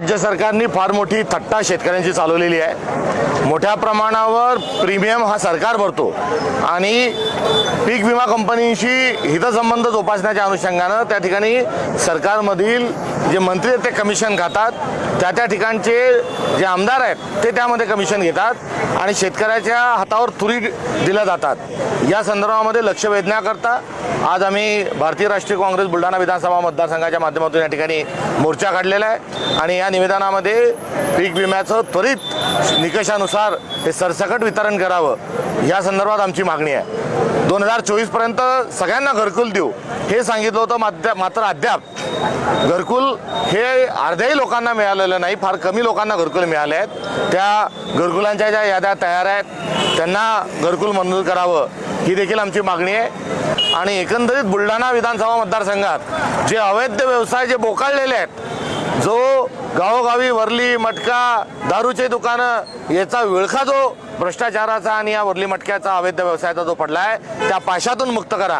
राज्य सरकारने फार मोठी थट्टा शेतकऱ्यांची चालवलेली आहे. मोठ्या प्रमाणावर प्रीमियम हा सरकार भरतो. आणि पीक विमा कंपनीशी हितसंबंध जोपासण्याच्या अनुषंगानं त्या ठिकाणी सरकारमधील जे मंत्री आहेत ते कमिशन खातात. त्या त्या ठिकाणचे जे आमदार आहेत ते त्यामध्ये कमिशन घेतात. आणि शेतकऱ्याच्या हातावर तुरी दिल्या जातात. या संदर्भामध्ये लक्ष वेधण्याकरता आज आम्ही भारतीय राष्ट्रीय काँग्रेस बुलढाणा विधानसभा मतदारसंघाच्या माध्यमातून या ठिकाणी मोर्चा काढलेला आहे. आणि या निवेदनामध्ये पीक विम्याचं त्वरित निकषानुसार हे सरसकट वितरण करावं. या संदर्भात आमची मागणी आहे. दोन हजार चोवीसपर्यंत सगळ्यांना घरकुल देऊ. हे सांगितलं होतं माध्या मात्र अद्याप घरकुल हे अर्ध्याही लोकांना मिळालेलं नाही. फार कमी लोकांना घरकुल मिळाले आहेत. त्या घरकुलांच्या ज्या याद्या तयार आहेत त्यांना घरकुल मंजूर करावं. ही देखील आमची मागणी आहे. आणि एकंदरीत बुलढाणा विधानसभा मतदारसंघात जे अवैध व्यवसाय जे बोकाळलेले आहेत जो गावोगावी वरली मटका दारूचे दुकानं याचा विळखा जो भ्रष्टाचाराचा आणि या वरली मटक्याचा अवैध व्यवसायाचा जो पडला आहे त्या पाशातून मुक्त करा.